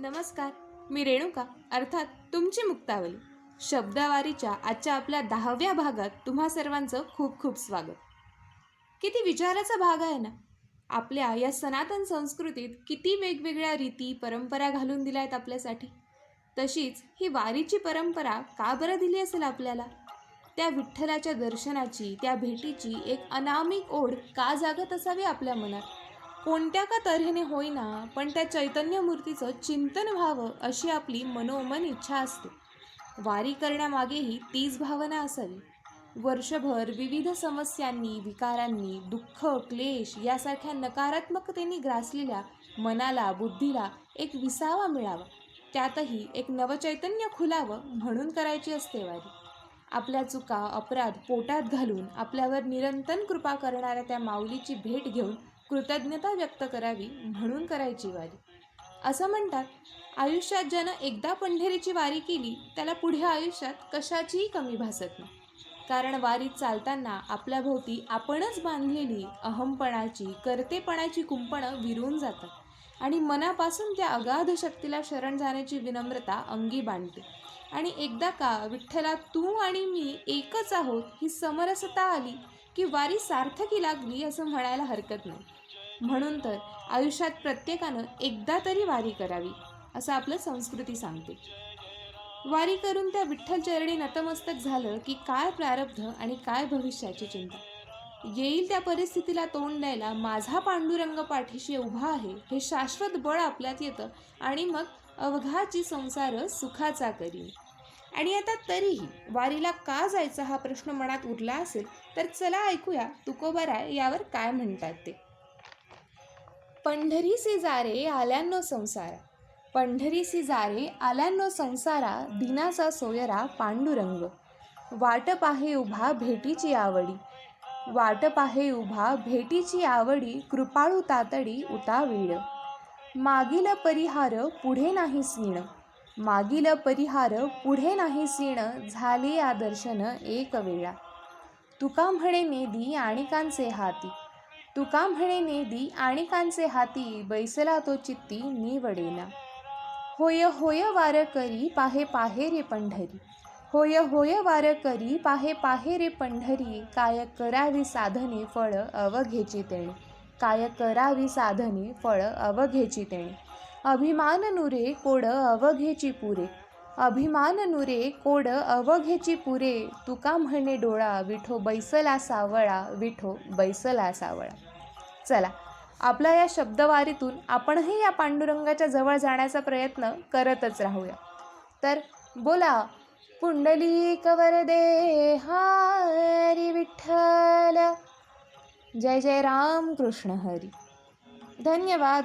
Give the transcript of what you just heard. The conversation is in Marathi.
नमस्कार मी रेणुका. अर्थात तुमची मुक्तावली. शब्दावारीच्या आजच्या आपल्या दहाव्या भागात तुम्हा सर्वांचं खूप खूप स्वागत. किती विचाराचा भाग आहे ना? आपल्या या सनातन संस्कृतीत किती वेगवेगळ्या रीती परंपरा घालून दिल्या आहेत आपल्यासाठी? तशीच ही वारीची परंपरा का बरं दिली असेल आपल्याला? त्या विठ्ठलाच्या दर्शनाची त्या भेटीची एक अनामिक ओढ का जागत असावी आपल्या मनात? कोणत्या का तऱ्हेने होईना पण त्या चैतन्य मूर्तीचं चिंतन व्हावं अशी आपली मनोमन इच्छा असते. वारी करण्यामागेही तीच भावना असावी. वर्षभर विविध समस्यांनी विकारांनी दुःख क्लेश यासारख्या नकारात्मकतेने ग्रासलेल्या मनाला बुद्धीला एक विसावा मिळावा. त्यातही एक नवचैतन्य खुलावं म्हणून करायची असते वारी. आपल्या चुका अपराध पोटात घालून आपल्यावर निरंतर कृपा करणाऱ्या त्या माऊलीची भेट घेऊन कृतज्ञता व्यक्त करावी म्हणून करायची वारी. असं म्हणतात आयुष्यात ज्यानं एकदा पंढरीची वारी केली त्याला पुढे आयुष्यात कशाचीही कमी भासत नाही. कारण वारीत चालताना आपल्याभोवती आपणच बांधलेली अहमपणाची कर्तेपणाची कुंपणं विरून जातात आणि मनापासून त्या अगाध शक्तीला शरण जाण्याची विनम्रता अंगी बांधते. आणि एकदा का विठ्ठला तू आणि मी एकच आहोत ही समरसता आली की वारी सार्थकी लागली असं म्हणायला हरकत नाही. म्हणून तर आयुष्यात प्रत्येकानं एकदा तरी वारी करावी असं आपलं संस्कृती सांगते. वारी करून त्या विठ्ठल चरणी नतमस्तक झालं की काय प्रारब्ध आणि काय भविष्याची चिंता? येईल त्या परिस्थितीला तोंड द्यायला माझा पांडुरंग पाठीशी उभा आहे हे शाश्वत बळ आपल्यात येतं आणि मग अवघाची संसार सुखाचा करीन. आणि आता तरीही वारीला का जायचं हा प्रश्न मनात उरला असेल तर चला ऐकूया तुकोबाराय यावर काय म्हणतात ते. पंढरीसी जारे आल्यानो संसारा. पंढरीसी जारे आल्यानो संसारा दिनाचा सोयरा पांडुरंग. वाट पाहे उभा भेटीची आवडी. वाट पाहे उभा भेटीची आवडी कृपाळू तातडी उतावीळ मागील परिहार पुढे नाही सीण. मागील परिहार पुढे नाही सीण झाले या दर्शन एक वेळा. तुका म्हणे नेदी आणिकांचे हाती. तुका म्हणे नेदी आणिकांचे हाती बैसला तो चित्ती निवडेना. होय होय वार करी पाहे पाहे रे पंढरी. होय होय वार करी पाहे पाहे रे पंढरी. काय करावी साधने फळ अवघेची तेणे. काय करावी साधने फळ अवघेची तेणे. अभिमान नुरे कोड अवघेची पुरे. अभिमान नुरे कोड अवघेची पुरे. तुका म्हणे डोळा विठो बैसला सावळा विठो बैसला सावळा. चला आपल्या या शब्दवारीतून आपणही या पांडुरंगाच्या जवळ जाण्याचा प्रयत्न करतच राहूया. तर बोला पुंडली कवर दे हरी विठ्ठल. जय जय राम कृष्ण हरी. धन्यवाद.